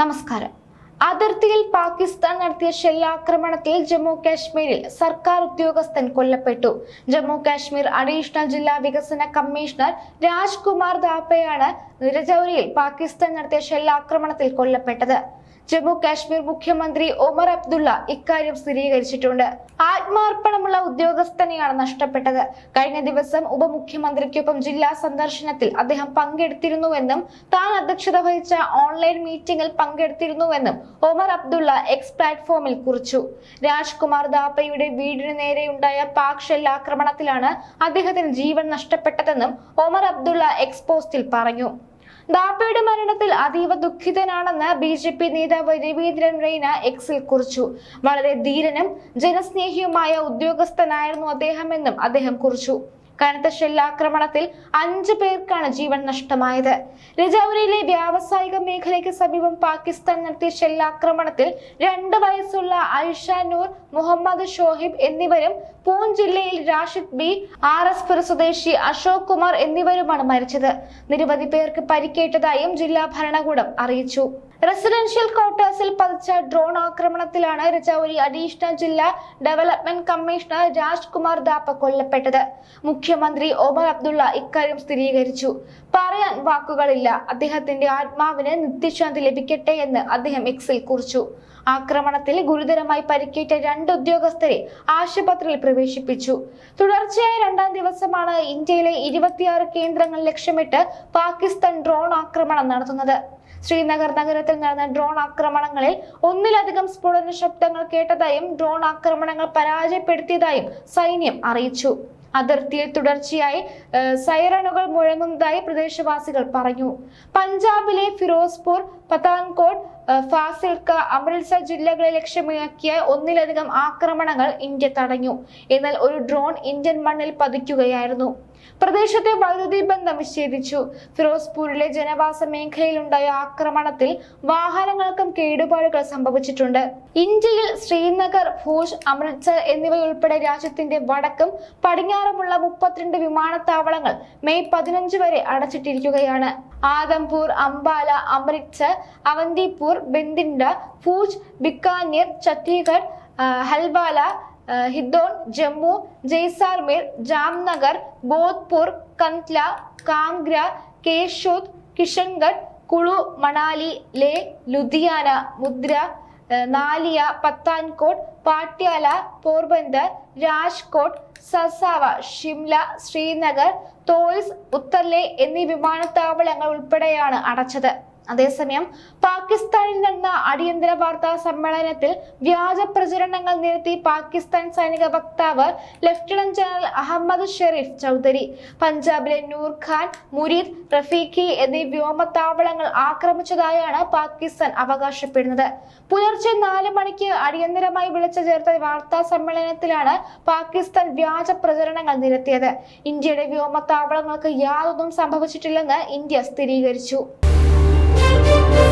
നമസ്കാരം. അതിർത്തിയിൽ പാകിസ്ഥാൻ നടത്തിയ ഷെല്ലാക്രമണത്തിൽ ജമ്മു കാശ്മീരിൽ സർക്കാർ ഉദ്യോഗസ്ഥൻ കൊല്ലപ്പെട്ടു. ജമ്മു കാശ്മീർ അഡീഷണൽ ജില്ലാ വികസന കമ്മീഷണർ രാജ്കുമാർ ദാപ്പയാണ് നിരജൌരിയിൽ പാകിസ്ഥാൻ നടത്തിയ ഷെല്ലാക്രമണത്തിൽ കൊല്ലപ്പെട്ടത്. ജമ്മു കാശ്മീർ മുഖ്യമന്ത്രി ഒമർ അബ്ദുള്ള ഇക്കാര്യം സ്ഥിരീകരിച്ചിട്ടുണ്ട്. ആത്മാർപ്പണമുള്ള ഉദ്യോഗസ്ഥനെയാണ് നഷ്ടപ്പെട്ടത്. കഴിഞ്ഞ ദിവസം ഉപമുഖ്യമന്ത്രിക്കൊപ്പം ജില്ലാ സന്ദർശനത്തിൽ അദ്ദേഹം പങ്കെടുത്തിരുന്നുവെന്നും താൻ അധ്യക്ഷത വഹിച്ച ഓൺലൈൻ മീറ്റിംഗിൽ പങ്കെടുത്തിരുന്നുവെന്നും ഒമർ അബ്ദുള്ള എക്സ് പ്ലാറ്റ്ഫോമിൽ കുറിച്ചു. രാജ്കുമാർ ദാപ്പയുടെ വീടിനു നേരെയുണ്ടായ പാക് ഷെല്ലാക്രമണത്തിലാണ് അദ്ദേഹത്തിന് ജീവൻ നഷ്ടപ്പെട്ടതെന്നും ഒമർ അബ്ദുള്ള എക്സ് പോസ്റ്റിൽ പറഞ്ഞു. ദാപ്പയുടെ മരണത്തിൽ അതീവ ദുഃഖിതനാണെന്ന് ബി ജെ പി നേതാവ് രവീന്ദ്രൻ റെയ്ന എക്സിൽ കുറിച്ചു. വളരെ ധീരനും ജനസ്നേഹിയുമായ ഉദ്യോഗസ്ഥനായിരുന്നു അദ്ദേഹമെന്നും അദ്ദേഹം കുറിച്ചു. കനത്ത ഷെല്ലാക്രമണത്തിൽ അഞ്ചു പേർക്കാണ് ജീവൻ നഷ്ടമായത്. രജൌരിയിലെ വ്യാവസായിക മേഖലയ്ക്ക് സമീപം പാകിസ്ഥാൻ നടത്തിയ ഷെല്ലാക്രമണത്തിൽ രണ്ട് വയസ്സുള്ള ഐഷ നൂർ മുഹമ്മദ് ഷോഹിബ് എന്നിവരും പൂഞ്ച് ജില്ലയിൽ രാഷിദ് ബി ആർ എസ് പുര സ്വദേശി അശോക് കുമാർ എന്നിവരുമാണ് മരിച്ചത്. നിരവധി പേർക്ക് പരിക്കേറ്റതായും ജില്ലാ ഭരണകൂടം അറിയിച്ചു. റെസിഡൻഷ്യൽ ക്വാർട്ടേഴ്സിൽ പതിച്ച ഡ്രോൺ ആക്രമണത്തിലാണ് രജൌരി അഡീഷണൽ ജില്ലാ ഡെവലപ്മെന്റ് കമ്മീഷണർ രാജ്കുമാർ ദാപ്പ കൊല്ലപ്പെട്ടത്. മുഖ്യമന്ത്രി ഒമർ അബ്ദുള്ള ഇക്കാര്യം സ്ഥിരീകരിച്ചു. പറയാൻ വാക്കുകളില്ല. അദ്ദേഹത്തിന്റെ ആത്മാവിന് നിത്യശാന്തി ലഭിക്കട്ടെ എന്ന് അദ്ദേഹം എക്സിൽ കുറിച്ചു. ആക്രമണത്തിൽ ഗുരുതരമായി പരിക്കേറ്റ രണ്ട് ഉദ്യോഗസ്ഥരെ ആശുപത്രിയിൽ പ്രവേശിപ്പിച്ചു. തുടർച്ചയായ രണ്ടാം ദിവസമാണ് ഇന്ത്യയിലെ ഇരുപത്തിയാറ് കേന്ദ്രങ്ങൾ ലക്ഷ്യമിട്ട് പാകിസ്ഥാൻ ഡ്രോൺ ആക്രമണം നടത്തുന്നത്. ശ്രീനഗർ നഗരത്തിൽ നടന്ന ഡ്രോൺ ആക്രമണങ്ങളിൽ ഒന്നിലധികം സ്ഫോടന ശബ്ദങ്ങൾ കേട്ടതായും ഡ്രോൺ ആക്രമണങ്ങൾ പരാജയപ്പെടുത്തിയതായും സൈന്യം അറിയിച്ചു. അതിർത്തിയിൽ തുടർച്ചയായി സൈറണുകൾ മുഴങ്ങുന്നതായി പ്രദേശവാസികൾ പറഞ്ഞു. പഞ്ചാബിലെ ഫിറോസ്പൂർ പത്താൻകോട്ട് ഫാസിൽക്ക അമൃത്സർ ജില്ലകളെ ലക്ഷ്യമാക്കിയ ഒന്നിലധികം ആക്രമണങ്ങൾ ഇന്ത്യ തടഞ്ഞു. എന്നാൽ ഒരു ഡ്രോൺ ഇന്ത്യൻ മണ്ണിൽ പതിക്കുകയായിരുന്നു. പ്രദേശത്തെ വൈദ്യുതി ബന്ധം വിച്ഛേദിച്ചു. ഫിറോസ്പൂരിലെ ജനവാസ മേഖലയിലുണ്ടായ ആക്രമണത്തിൽ വാഹനങ്ങൾക്കും കേടുപാടുകൾ സംഭവിച്ചിട്ടുണ്ട്. ഇന്ത്യയിൽ ശ്രീനഗർ ഭൂഷ് അമൃത്സർ എന്നിവയുൾപ്പെടെ രാജ്യത്തിന്റെ വടക്കും പടിഞ്ഞാറുമുള്ള മുപ്പത്തിരണ്ട് വിമാനത്താവളങ്ങൾ മെയ് പതിനഞ്ച് വരെ അടച്ചിട്ടിരിക്കുകയാണ്. ആദംപൂർ അംബാല അമൃത്സർ അവന്തിപൂർ ബന്ദിൻഡ ഫൂജ് ബിക്കാനീർ ഛത്തീഗഡ് ഹൽവാല ഹിദോൺ ജമ്മു ജയ്സാർമേർ ജാംനഗർ ബോധ്പൂർ കന്ത്ല കാംഗ്ര കേശോദ് കിഷൻഗഡ് കുളു മണാലി ലേ ലുധിയാന മുദ്ര നാലിയ പത്താൻകോട്ട് പാട്യാല പോർബന്ദർ രാജ്കോട്ട് സസാവ ഷിംല ശ്രീനഗർ തോയ്സ് ഉത്തർലേ എന്നീ വിമാനത്താവളങ്ങൾ ഉൾപ്പെടെയാണ് അടച്ചത്. അതേസമയം പാകിസ്ഥാനിൽ നടന്ന അടിയന്തര വാർത്താ സമ്മേളനത്തിൽ വ്യാജ പ്രചരണങ്ങൾ നിരത്തി പാകിസ്ഥാൻ സൈനിക വക്താവ് ലഫ്റ്റനന്റ് ജനറൽ അഹമ്മദ് ഷെരീഫ് ചൗധരി. പഞ്ചാബിലെ നൂർ ഖാൻ മുരീദ് റഫീഖി എന്നീ വ്യോമത്താവളങ്ങൾ ആക്രമിച്ചതായാണ് പാകിസ്ഥാൻ അവകാശപ്പെടുന്നത്. പുലർച്ചെ നാല് മണിക്ക് അടിയന്തരമായി വിളിച്ചു ചേർത്ത വാർത്താ സമ്മേളനത്തിലാണ് പാകിസ്ഥാൻ വ്യാജ പ്രചരണങ്ങൾ നിരത്തിയത്. ഇന്ത്യയുടെ വ്യോമത്താവളങ്ങൾക്ക് യാതൊന്നും സംഭവിച്ചിട്ടില്ലെന്ന് ഇന്ത്യ സ്ഥിരീകരിച്ചു. Thank you.